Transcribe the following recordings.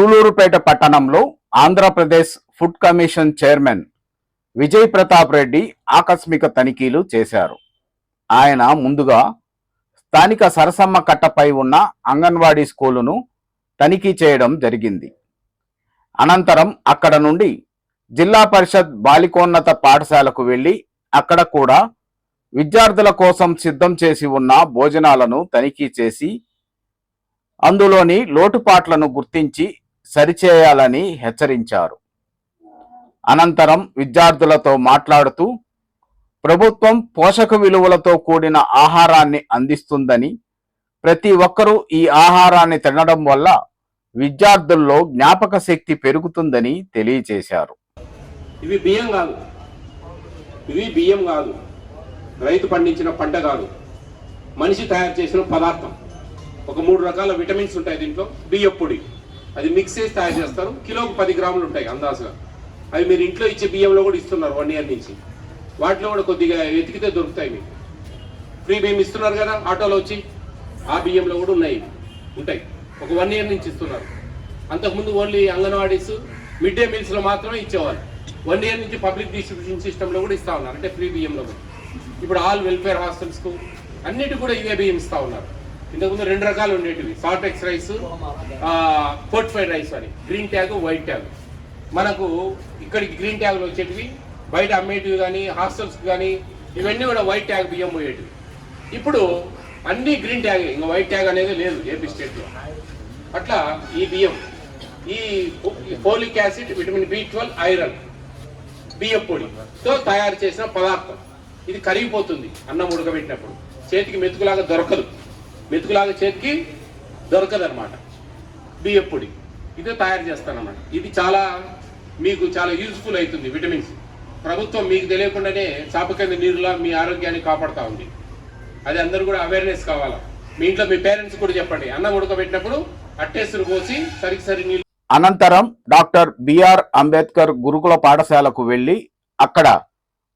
సూలూరుపేట పట్టణంలో Andhra Pradesh food commission chairman Vijay Pratap Reddy ఆకస్మిక తనిఖీలు చేశారు. ఆయన ముందుగా స్థానిక సరసమ్మ కట్టపై ఉన్న అంగన్వాడీ స్కూలును తనిఖీ చేయడం జరిగింది. అనంతరం అక్కడ నుండి జిల్లా పరిషత్ బాలికోన్నత పాఠశాలకు వెళ్ళి అక్కడ కూడా విద్యార్థుల కోసం సిద్ధం చేసి ఉన్న భోజనాలను తనిఖీ చేసి అందులోని లోటుపాట్లను గుర్తించి సరిచేయాలని హెచ్చరించారు. అనంతరం విద్యార్థులతో మాట్లాడుతూ ప్రభుత్వం పోషక విలువలతో కూడిన ఆహారాన్ని అందిస్తుందని ప్రతి ఒక్కరూ ఈ ఆహారాన్ని తినడం వల్ల విద్యార్థుల్లో జ్ఞాపక శక్తి పెరుగుతుందని తెలియజేశారు. ఇవి బియ్యం కాదు. ఇవి బియ్యం కాదు. రైతు పండించిన పంట కాదు. మనిషి తయారు చేసిన పదార్థం. ఒక మూడు రకాల విటమిన్స్ ఉంటాయి దీంట్లో. బియ్యపొడి అది మిక్స్ చేసి తయారు చేస్తారు. కిలోకి పది గ్రాములు ఉంటాయి అందాజుగా. అవి మీరు ఇంట్లో ఇచ్చే బియ్యంలో కూడా ఇస్తున్నారు వన్ ఇయర్ నుంచి. వాటిలో కూడా కొద్దిగా వెతికితే దొరుకుతాయి మీకు. ఫ్రీ బియ్యం ఇస్తున్నారు కదా ఆటోలో వచ్చి ఆ బియ్యంలో కూడా ఉన్నాయి. ఉంటాయి. ఒక వన్ ఇయర్ నుంచి ఇస్తున్నారు. అంతకుముందు ఓన్లీ అంగన్వాడీస్ మిడ్ డే మీల్స్లో మాత్రమే ఇచ్చేవాళ్ళు. వన్ ఇయర్ నుంచి పబ్లిక్ డిస్ట్రిబ్యూషన్ సిస్టంలో కూడా ఇస్తా ఉన్నారు. అంటే ఫ్రీ బియ్యంలో కూడా. ఇప్పుడు ఆల్ వెల్ఫేర్ హాస్టల్స్కు అన్నిటి కూడా ఇవే బియ్యం ఇస్తా ఉన్నారు. ఇంతకుముందు రెండు రకాలు ఉండేటివి. సార్టెక్స్ రైస్ ఫోర్టిఫైడ్ రైస్ అని. గ్రీన్ ట్యాగ్ వైట్ ట్యాగ్ మనకు ఇక్కడికి గ్రీన్ ట్యాగ్లు వచ్చేటివి. బయట అమ్మేటివి కానీ హాస్టల్స్ కానీ ఇవన్నీ కూడా వైట్ ట్యాగ్ బియ్యం పోయేటివి. ఇప్పుడు అన్ని గ్రీన్ ట్యాగ్ ఇంకా వైట్ ట్యాగ్ అనేది లేదు ఏపీ స్టేట్లో అట్లా ఈ బియ్యం ఈ folic acid vitamin B twelve iron బియ్యం పొడితో తయారు చేసిన పదార్థం. ఇది కరిగిపోతుంది అన్నం ఉడకబెట్టినప్పుడు. చేతికి మెతుకులాగా దొరకదు. మెతుకులాగా చేతికి దొరకదనమాట బియ్యం పొడి ఇదే తయారు చేస్తానమాట ఇది చాలా మీకు చాలా యూజ్ఫుల్ అవుతుంది విటమిన్స్. ప్రభుత్వం మీకు తెలియకుండానే చాప కింద నీరులా మీ ఆరోగ్యాన్ని కాపాడుతూ ఉంది. అది అందరూ కూడా అవేర్నెస్ కావాలా? మీ ఇంట్లో మీ పేరెంట్స్ కూడా చెప్పండి. అన్నం ఉడకబెట్టినప్పుడు అట్టేసులు పోసి సరికి సరి నీళ్ళు అనంతరం డాక్టర్ బిఆర్ అంబేద్కర్ గురుకుల పాఠశాలకు వెళ్ళి అక్కడ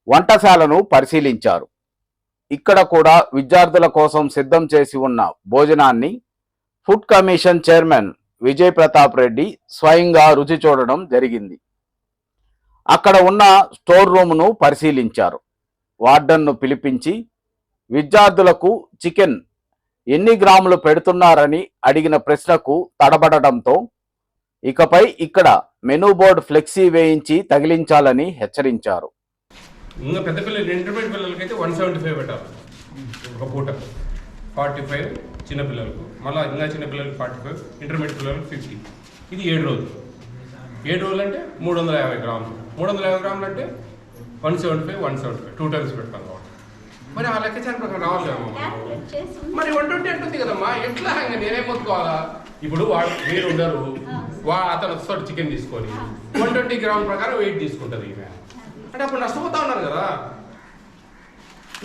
వంటశాలను పరిశీలించారు. ఇక్కడ కూడా విద్యార్థుల కోసం సిద్ధం చేసి ఉన్న భోజనాన్ని food commission chairman Vijay Pratap Reddy స్వయంగా రుచి చూడడం జరిగింది. అక్కడ ఉన్న స్టోర్ రూమ్ను పరిశీలించారు. వార్డన్ను పిలిపించి విద్యార్థులకు చికెన్ ఎన్ని గ్రాములు పెడుతున్నారని అడిగిన ప్రశ్నకు తడబడడంతో ఇకపై ఇక్కడ మెనూ బోర్డు ఫ్లెక్సీ వేయించి తగిలించాలని హెచ్చరించారు. ఇంకా పెద్ద పిల్లలు ఇంటర్మీడియట్ పిల్లలకైతే వన్ సెవెంటీ ఫైవ్ పెట్టాలి ఒక పూట. ఫార్టీ ఫైవ్ చిన్న పిల్లలకు. మళ్ళీ ఇంకా చిన్న పిల్లలకి ఫార్టీ ఫైవ్ ఇంటర్మీడియట్ పిల్లలకు ఫిఫ్టీ ఇది ఏడు రోజులు. ఏడు రోజులు అంటే మూడు వందల యాభై గ్రాములు. మూడు వందల యాభై గ్రాములు అంటే one seventy five one seventy five two times పెడతాం కాబట్టి. మరి ఆ లెక్కచారి ప్రకారం రావాలి. మరి వన్ ట్వంటీ అంటుంది కదమ్మా ఎట్లా? ఇంకా నేనేం మొత్తుకోవాలా? ఇప్పుడు వాడు మీరు ఉండరు. వా అతను వస్తాడు చికెన్ తీసుకొని. వన్ ట్వంటీ గ్రాముల ప్రకారం వెయిట్ తీసుకుంటుంది ఈమె. అంటే అప్పుడు నష్టపోతా ఉన్నారు కదా.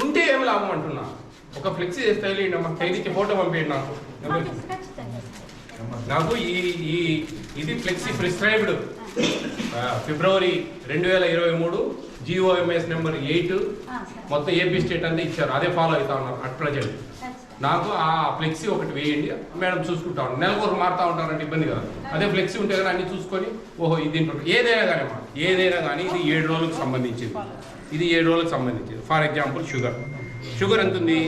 ఉంటే ఏం లాభం అంటున్నా. ఒక ఫ్లెక్సీ చేస్తే అమ్మా తగిలించి ఫోటో పంపేయండి నాకు. నాకు ఈ ఈ ఇది ఫ్లెక్సీ ప్రిస్క్రైబ్డ్ ఫిబ్రవరి రెండు వేల ఇరవై మూడు జిఓఎంఎస్ నెంబర్ ఎయిట్ మొత్తం ఏపీ స్టేట్ అంతా ఇచ్చారు. అదే ఫాలో అవుతా ఉన్నారు. అట్ ప్రజెంట్ నాకు ఆ ఫ్లెక్సీ ఒకటి వేయండి. మేడం చూసుకుంటా ఉంటాను నెలకు ఒకరు మారుతా ఉంటారంటే ఇబ్బంది కదా. అదే ఫ్లెక్సీ ఉంటే కానీ అన్ని చూసుకొని ఓహో ఇది దీంట్లో ఏదైనా కానీ అమ్మా ఏదైనా కానీ ఇది ఏడు రోజులకు సంబంధించింది. ఇది ఏడు రోజులకు సంబంధించింది. For example sugar. షుగర్ ఎంత ఉంది?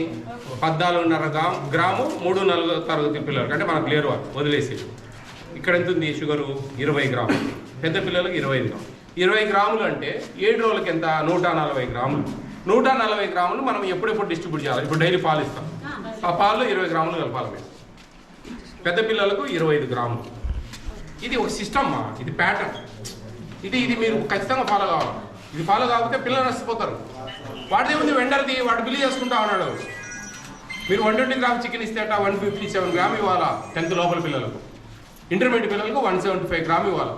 పద్నాలుగున్నర గ్రాము మూడు నాలుగు తరగతి పిల్లలకి అంటే మనకు లేరు వాళ్ళు వదిలేసి. ఇక్కడ ఎంత ఉంది షుగరు? ఇరవై గ్రాములు. పెద్ద పిల్లలకు ఇరవై ఐదు గ్రాములు. ఇరవై గ్రాములు అంటే ఏడు రోజులకి ఎంత? నూట నలభై గ్రాములు. నూట నలభై గ్రాములు మనం ఎప్పుడెప్పుడు డిస్ట్రిబ్యూట్ చేయాలి? ఇప్పుడు డైలీ పాలు ఇస్తాం. ఆ పాల్లో ఇరవై గ్రాములు కలపాలి మేము పెద్ద పిల్లలకు ఇరవై ఐదు గ్రాములు. ఇది ఒక సిస్టమ్ మా ఇది ప్యాటర్న్ ఇది ఇది మీరు ఖచ్చితంగా ఫాలో కావాలి. ఇది ఫాలో కాకపోతే పిల్లలు నష్టపోతారు. వాడిది ఉంది వెండర్ది వాడు బిల్లు చేసుకుంటా ఉన్నాడు. మీరు వన్ ట్వంటీ గ్రామ్ చికెన్ ఇస్తే అట వన్ ఫిఫ్టీ సెవెన్ గ్రామ్ ఇవ్వాలా? టెన్త్ లోపల పిల్లలకు. ఇంటర్మీడియట్ పిల్లలకు వన్ సెవెంటీ ఫైవ్ గ్రామ్ ఇవ్వాలి?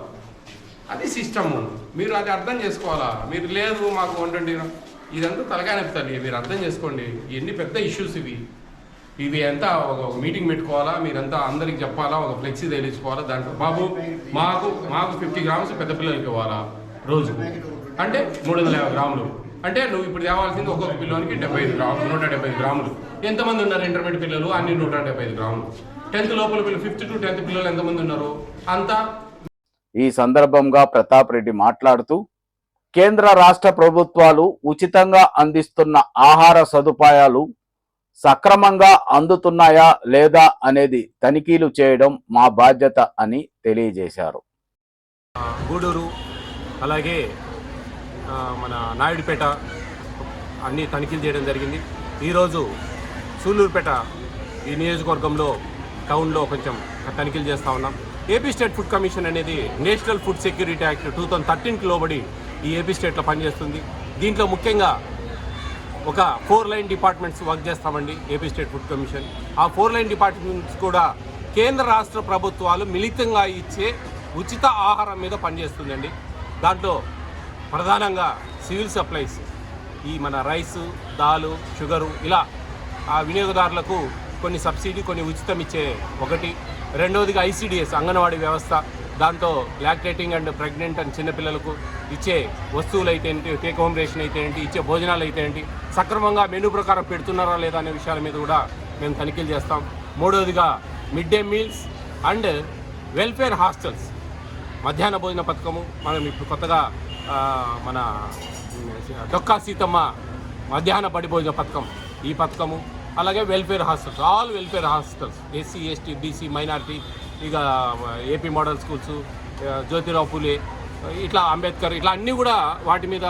అది సిస్టమ్ మీరు అది అర్థం చేసుకోవాలా? మీరు లేదు మాకు వన్ ట్వంటీ గ్రామ్ ఇదంతా తలకాయ నొప్పుతారు మీరు అర్థం చేసుకోండి. ఎన్ని పెద్ద ఇష్యూస్ ఇవి. ఇది అంతా ఒక మీటింగ్ పెట్టుకోవాలా? మీరంతా అందరికి చెప్పాలా? ఒక ఫ్లెక్సీ తెలియచుకోవాలా దాంట్లో బాబు మాకు మాకు ఫిఫ్టీ గ్రామ్స్ పెద్ద పిల్లలకి ఇవ్వాలా రోజు? అంటే మూడు వందల యాభై గ్రాములు. అంటే నువ్వు ఇప్పుడు తేవాల్సింది ఒక్కొక్క పిల్లోనికి డెబ్బై ఐదు గ్రాములు నూట డెబ్బై ఐదు గ్రాములు. ఎంతమంది ఉన్నారు ఇంటర్మీడియట్ పిల్లలు? అన్ని నూట డెబ్బై ఐదు గ్రాములు. టెన్త్ లోపల పిల్లలు ఫిఫ్త్ టు టెన్త్ పిల్లలు ఎంతమంది ఉన్నారు? అంతా ఈ సందర్భంగా ప్రతాప్ రెడ్డి మాట్లాడుతూ కేంద్ర రాష్ట్ర ప్రభుత్వాలు ఉచితంగా అందిస్తున్న ఆహార సదుపాయాలు సక్రమంగా అందుతున్నాయా లేదా అనేది తనిఖీలు చేయడం మా బాధ్యత అని తెలియజేశారు. గూడూరు అలాగే మన నాయుడుపేట అన్ని తనిఖీలు చేయడం జరిగింది. ఈరోజు సూళ్ళూరుపేట ఈ నియోజకవర్గంలో టౌన్లో కొంచెం తనిఖీలు చేస్తూ ఉన్నాం. ఏపీ స్టేట్ ఫుడ్ కమిషన్ అనేది national food security act two thousand థర్టీన్కి లోబడి ఈ ఏపీ స్టేట్లో పనిచేస్తుంది. దీంట్లో ముఖ్యంగా ఒక ఫోర్ లైన్ డిపార్ట్మెంట్స్ వర్క్ చేస్తామండి ఏపీ స్టేట్ ఫుడ్ కమిషన్. ఆ ఫోర్ లైన్ డిపార్ట్మెంట్స్ కూడా కేంద్ర రాష్ట్ర ప్రభుత్వాలు మిళితంగా ఇచ్చే ఉచిత ఆహారం మీద పనిచేస్తుందండి. దాంట్లో ప్రధానంగా సివిల్ సప్లైస్ ఈ మన రైసు దాలు షుగరు ఇలా ఆ వినియోగదారులకు కొన్ని సబ్సిడీ కొన్ని ఉచితం ఇచ్చే ఒకటి. రెండవదిగా ఐసీడిఎస్ అంగన్వాడీ వ్యవస్థ. దాంతో లాక్టేటింగ్ అండ్ ప్రెగ్నెంట్ అండ్ చిన్నపిల్లలకు ఇచ్చే వస్తువులు అయితే ఏంటి? టేక్ హోమ్ రేషన్ అయితే ఏంటి? ఇచ్చే భోజనాలు అయితే ఏంటి? సక్రమంగా మెనూ ప్రకారం పెడుతున్నారా లేదా అనే విషయాల మీద కూడా మేము తనిఖీలు చేస్తాం. మూడవదిగా mid day meals and welfare hostels మధ్యాహ్న భోజన పథకము. మనం ఇప్పుడు కొత్తగా మన డొక్కా సీతమ్మ మధ్యాహ్న బడి భోజన పథకం. ఈ పథకము. అలాగే welfare hostels all welfare hostels SC ST BC minority ఇక AP model schools Jyotirao Phule ఇట్లా అంబేద్కర్ ఇట్లా అన్నీ కూడా వాటి మీద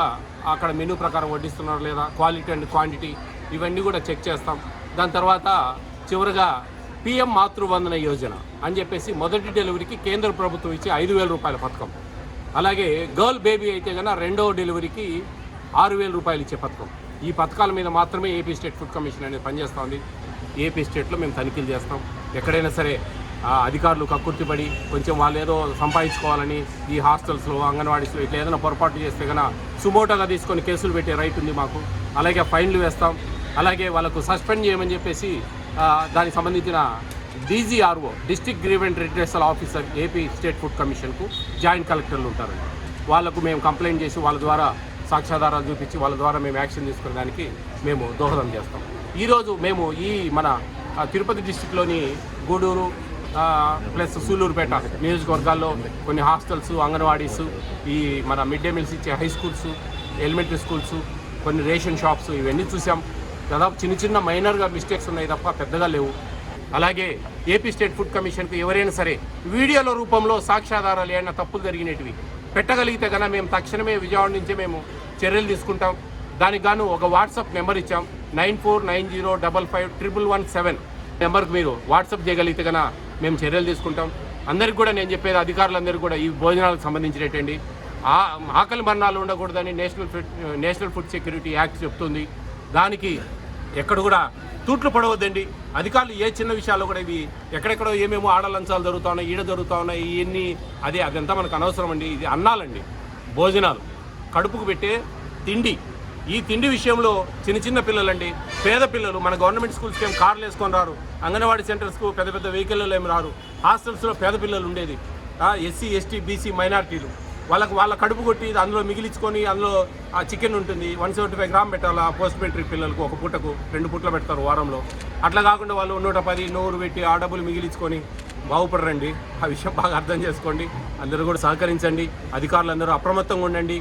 అక్కడ మెనూ ప్రకారం వడ్డిస్తున్నారు లేదా క్వాలిటీ అండ్ క్వాంటిటీ ఇవన్నీ కూడా చెక్ చేస్తాం. దాని తర్వాత చివరిగా పిఎం మాతృవందన యోజన అని చెప్పేసి మొదటి డెలివరీకి కేంద్ర ప్రభుత్వం ఇచ్చే ఐదు వేల రూపాయల పథకం. అలాగే గర్ల్ బేబీ అయితే కన్నా రెండవ డెలివరీకి ఆరు వేల రూపాయలు ఇచ్చే పథకం. ఈ పథకాల మీద మాత్రమే ఏపీ స్టేట్ ఫుడ్ కమిషన్ అనేది పనిచేస్తుంది ఏపీ స్టేట్లో మేము తనిఖీలు చేస్తాం. ఎక్కడైనా సరే అధికారులు కక్కుర్తిపడి కొంచెం వాళ్ళు ఏదో సంపాదించుకోవాలని ఈ హాస్టల్స్లో అంగన్వాడీస్లో ఇట్లా ఏదైనా పొరపాటు చేస్తే కనుక సుమోటోగా తీసుకొని కేసులు పెట్టే రైట్ ఉంది మాకు. అలాగే ఫైన్లు వేస్తాం. అలాగే వాళ్ళకు సస్పెండ్ చేయమని చెప్పేసి దానికి సంబంధించిన DGRO district grievance redressal officer AP state food కమిషన్కు జాయింట్ కలెక్టర్లు ఉంటారు. వాళ్ళకు మేము కంప్లైంట్ చేసి వాళ్ళ ద్వారా సాక్ష్యాధారాలు చూపించి వాళ్ళ ద్వారా మేము యాక్షన్ తీసుకునేదానికి మేము దోహదం చేస్తాం. ఈరోజు మేము ఈ మన తిరుపతి డిస్టిక్లోని గూడూరు ప్లస్ సూళ్ళూరుపేట నియోజకవర్గాల్లో కొన్ని హాస్టల్స్ అంగన్వాడీస్ ఈ మన మిడ్ డే మీల్స్ ఇచ్చే హై స్కూల్స్ ఎలిమెంటరీ స్కూల్స్ కొన్ని రేషన్ షాప్స్ ఇవన్నీ చూసాం. దాదాపు చిన్న చిన్న మైనర్గా మిస్టేక్స్ ఉన్నాయి తప్ప పెద్దగా లేవు. అలాగే ఏపీ స్టేట్ ఫుడ్ కమిషన్కు ఎవరైనా సరే వీడియోల రూపంలో సాక్ష్యాధారాలు ఏమైనా తప్పులు జరిగినటివి పెట్టగలిగితే కనుక మేము తక్షణమే విజయవాడ నుంచే మేము చర్యలు తీసుకుంటాం. దానికి గాను ఒక వాట్సాప్ నెంబర్ ఇచ్చాం. Nine four nine zero double five triple one seven. నెంబర్కి మీరు వాట్సాప్ చేయగలిగితే కనుక మేము చర్యలు తీసుకుంటాం. అందరికి కూడా నేను చెప్పేది అధికారులందరికీ కూడా ఈ భోజనాలకు సంబంధించినటువంటి ఆ ఆకలి మరణాలు ఉండకూడదని national food national food security act చెప్తుంది. దానికి ఎక్కడ కూడా తూట్లు పడవద్దండి. అధికారులు ఏ చిన్న విషయాల్లో కూడా ఇవి ఎక్కడెక్కడో ఏమేమో ఆడలంచాలు జరుగుతా ఉన్నాయి ఈడ జరుగుతా ఉన్నాయి ఇవన్నీ అదే అదంతా మనకు అనవసరం అండి. ఇది అన్నాలండి. భోజనాలు. కడుపుకు పెట్టే తిండి ఈ తిండి విషయంలో చిన్న చిన్న పిల్లలండి. పేద పిల్లలు మన గవర్నమెంట్ స్కూల్స్కి ఏం కార్లు వేసుకొని రారు. అంగన్వాడీ సెంటర్స్కు పెద్ద పెద్ద వెహికల్లో ఏమి రారు. హాస్టల్స్లో పేద పిల్లలు ఉండేది. ఎస్సీ ఎస్టీ బీసీ మైనార్టీలు. వాళ్ళకి వాళ్ళ కడుపు కొట్టి అందులో మిగిలించుకొని అందులో ఆ చికెన్ ఉంటుంది. వన్ సెవెంటీ ఫైవ్ గ్రామ్ పెట్టాలి పోస్ట్ మెట్రిక్ పిల్లలకు ఒక పూటకు. రెండు పూటలు పెడతారు వారంలో. అట్లా కాకుండా వాళ్ళు నూట పది నూరు పెట్టి ఆ డబ్బులు మిగిలించుకొని బాగుపడరండి. ఆ విషయం బాగా అర్థం చేసుకోండి. అందరూ కూడా సహకరించండి. అధికారులు అందరూ అప్రమత్తంగా ఉండండి.